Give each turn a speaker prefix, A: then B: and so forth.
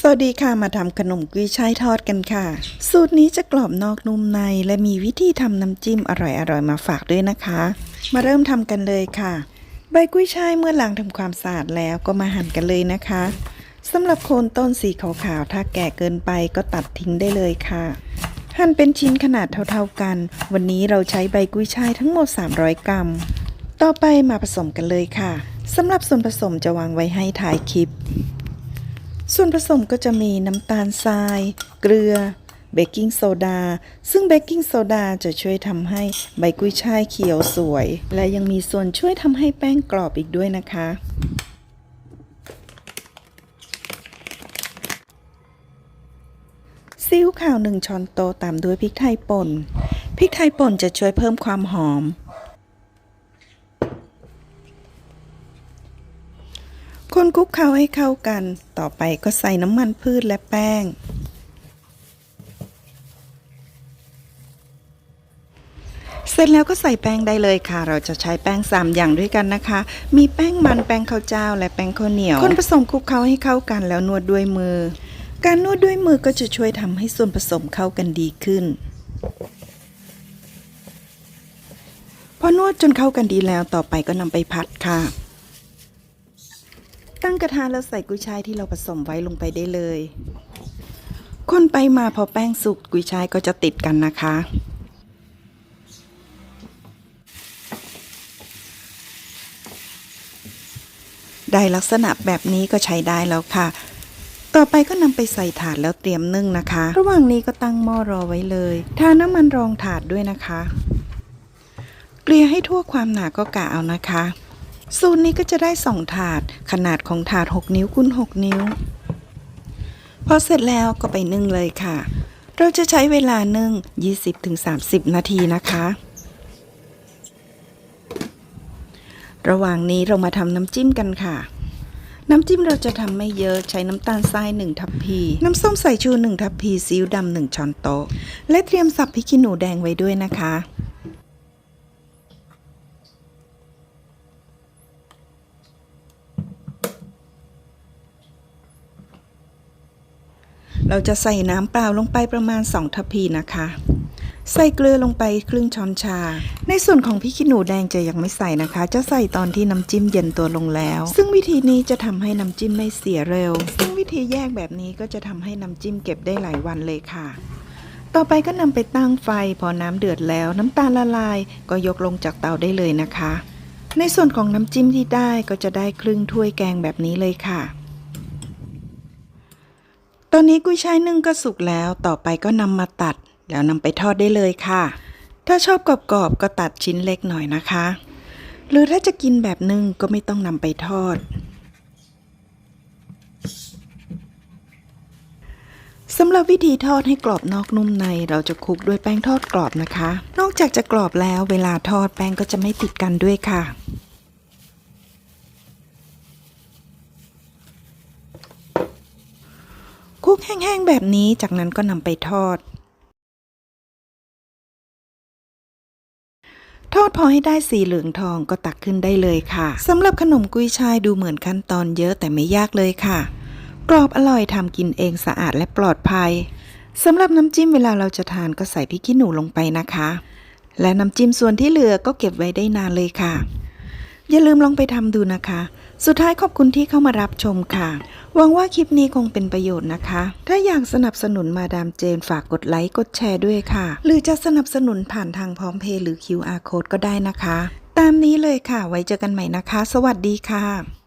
A: สวัสดีค่ะมาทำขนมกุ้ยช่ายทอดกันค่ะ สูตรนี้จะกรอบนอกนุ่มใน และมีวิธีทำน้ำจิ้มอร่อยๆมาฝากด้วยนะคะ มาเริ่มทำกันเลยค่ะ ใบกุ้ยช่ายเมื่อล้างทำความสะอาดแล้วก็มาหั่นกันเลยนะคะสำหรับโคนต้นสีขาวๆถ้าแก่เกินไปก็ตัดทิ้งได้เลยค่ะ หั่นเป็นชิ้นขนาดเท่าๆกัน วันนี้เราใช้ใบกุ้ยช่ายทั้งหมด 300 กรัม ต่อไปมาผสมกันเลยค่ะสำหรับส่วนผสมจะวางไว้ให้ถ่ายคลิป ส่วนผสมก็จะมีน้ำตาลทราย เกลือ เบกกิ้งโซดา ซึ่งเบกกิ้งโซดาจะช่วยทำให้ใบกุ้ยช่ายเขียวสวย และยังมีส่วนช่วยทำให้แป้งกรอบอีกด้วยนะคะ ซีอิ๊วขาวหนึ่งช้อนโต๊ะตามด้วยพริกไทยป่น พริกไทยป่นจะช่วยเพิ่มความหอม คนคลุกเคล้าให้เข้ากัน ต่อไปก็ใส่น้ำมันพืชและแป้ง เสร็จแล้วก็ใส่แป้งได้เลยค่ะ เราจะใช้แป้ง 3 อย่างด้วยกันนะคะ มีแป้งมันแป้งข้าวเจ้า และแป้งข้าวเหนียว คนผสมคลุกเคล้าให้เข้ากันแล้วนวดด้วยมือ การนวดด้วยมือก็จะช่วยทำให้ส่วนผสมเข้ากันดีขึ้นพอนวดจนเข้ากันดีแล้วต่อไปก็นำไปพัดค่ะ ตั้งกระทะแล้วใส่กุยช่ายที่เราผสมไว้ลงไปได้เลย คนไปมาพอแป้งสุกกุยช่ายก็จะติดกันนะคะได้ลักษณะแบบนี้ก็ใช้ได้แล้วค่ะ ต่อไปก็นำไปใส่ถาดแล้วเตรียมนึ่งนะคะ ระหว่างนี้ก็ตั้งหม้อรอไว้เลย ทาน้ำมันรองถาดด้วยนะคะ เกลี่ยให้ทั่วความหนาก็กะเอานะคะ สูตรนี้ก็จะได้ 2 ถาด ขนาดของถาด 6 นิ้วคูณ6 นิ้ว พอเสร็จแล้วก็ไปนึ่งเลยค่ะ เราจะใช้เวลานึ่ง 20-30 นาทีนะคะ ระหว่างนี้เรามาทำน้ำจิ้มกันค่ะ น้ำจิ้มเราจะทำไม่เยอะใช้น้ำตาลทราย 1 ทัพพี น้ำส้มสายชู 1 ทัพพีซีอิ๊วดำ1ช้อนโต๊ะ และเตรียมสับพริกขี้หนูแดงไว้ด้วยนะคะ เราจะใส่น้ำเปล่าลงไปประมาณ 2 ทัพพีนะคะ ใส่เกลือลงไปครึ่งช้อนชา ในส่วนของพริกขี้หนูแดงจะยังไม่ใส่นะคะ จะใส่ตอนที่น้ำจิ้มเย็นตัวลงแล้ว ซึ่งวิธีนี้จะทำให้น้ำจิ้มไม่เสียเร็ว ซึ่งวิธีแยกแบบนี้ก็จะทำให้น้ำจิ้มเก็บได้หลายวันเลยค่ะต่อไปก็นำไปตั้งไฟ พอน้ำเดือดแล้วน้ำตาลละลาย ก็ยกลงจากเตาได้เลยนะคะ ในส่วนของน้ำจิ้มที่ได้ก็จะได้ครึ่งถ้วยแกงแบบนี้เลยค่ะ ตอนนี้กุ้ยช่ายนึ่งก็สุกแล้ว ต่อไปก็นำมาตัด แล้วนำไปทอดได้เลยค่ะ ถ้าชอบกรอบๆก็ตัดชิ้นเล็กหน่อยนะคะ หรือถ้าจะกินแบบนึ่งก็ไม่ต้องนำไปทอดสำหรับวิธีทอดให้กรอบนอกนุ่มในเราจะคลุกด้วยแป้งทอดกรอบนะคะ นอกจากจะกรอบแล้วเวลาทอดแป้งก็จะไม่ติดกันด้วยค่ะ คลุ กแห้งๆแบบนี้จากนั้นก็นำไปทอด ทอดพอให้ได้สีเหลืองทองก็ตักขึ้นได้เลยค่ะสำหรับขนมกุยช่ายดูเหมือนขั้นตอนเยอะแต่ไม่ยากเลยค่ะ กรอบอร่อยทำกินเองสะอาดและปลอดภัยสำหรับน้ำจิ้มเวลาเราจะทานก็ใส่พริกขี้หนูลงไปนะคะ และน้ำจิ้มส่วนที่เหลือก็เก็บไว้ได้นานเลยค่ะ อย่าลืมลองไปทำดูนะคะ สุดท้ายขอบคุณที่เข้ามารับชมค่ะ หวังว่าคลิปนี้คงเป็นประโยชน์นะคะ ถ้าอยากสนับสนุนมาดามเจนฝากกดไลค์กดแชร์ด้วยค่ะ หรือจะสนับสนุนผ่านทางพร้อมเพย์หรือ QR code ก็ได้นะคะ ตามนี้เลยค่ะ ไว้เจอกันใหม่นะคะ สวัสดีค่ะ